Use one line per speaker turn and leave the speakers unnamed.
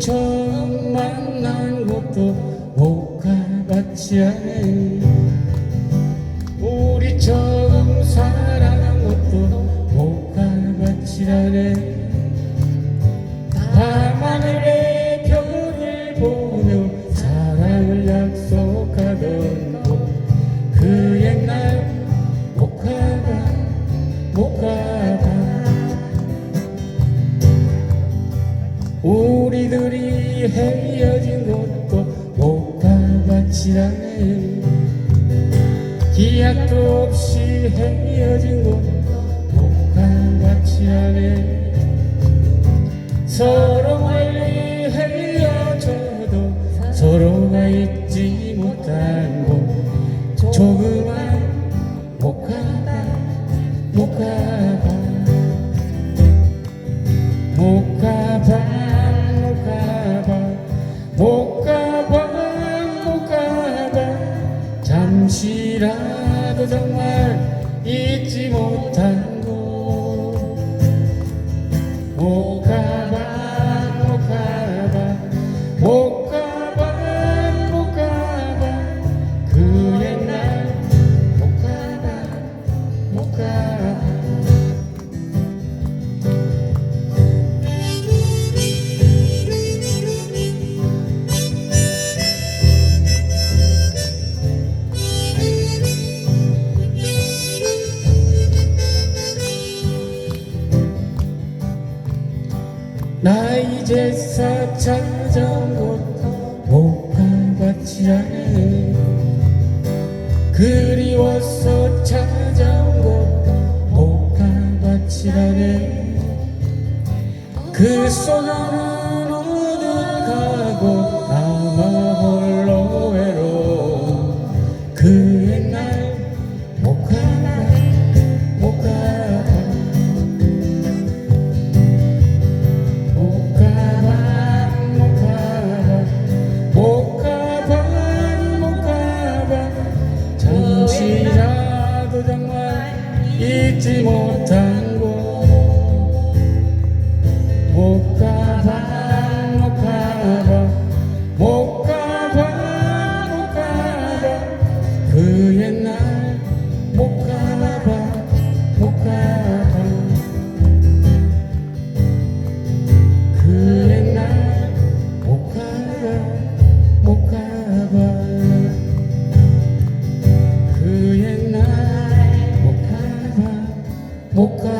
처음 만난 곳도 못 가봤지 우리 처음 사랑한 곳도 못 가봤지 않네. 밤하늘의 별을 보며 사랑을 약속하던 곳그 옛날 우리들이 헤어진 가봤지 않네. 기약도 없이 헤어진 가봤지 않네. 서로 멀리 헤어져도 서로가 잊지 못한 곳. 조그만 가봐 못 가봐 잠시라도 정말 잊지 못한 나 이제 사 찾아온 곳못 가봤지 않네. 그리워서 찾아온 곳못 가봤지 않네. 그 속에는 정말 잊지 못한 곳 못 가봐 못 가봐 못 가봐 못 가봐 그 옛날 못 가봐 boca.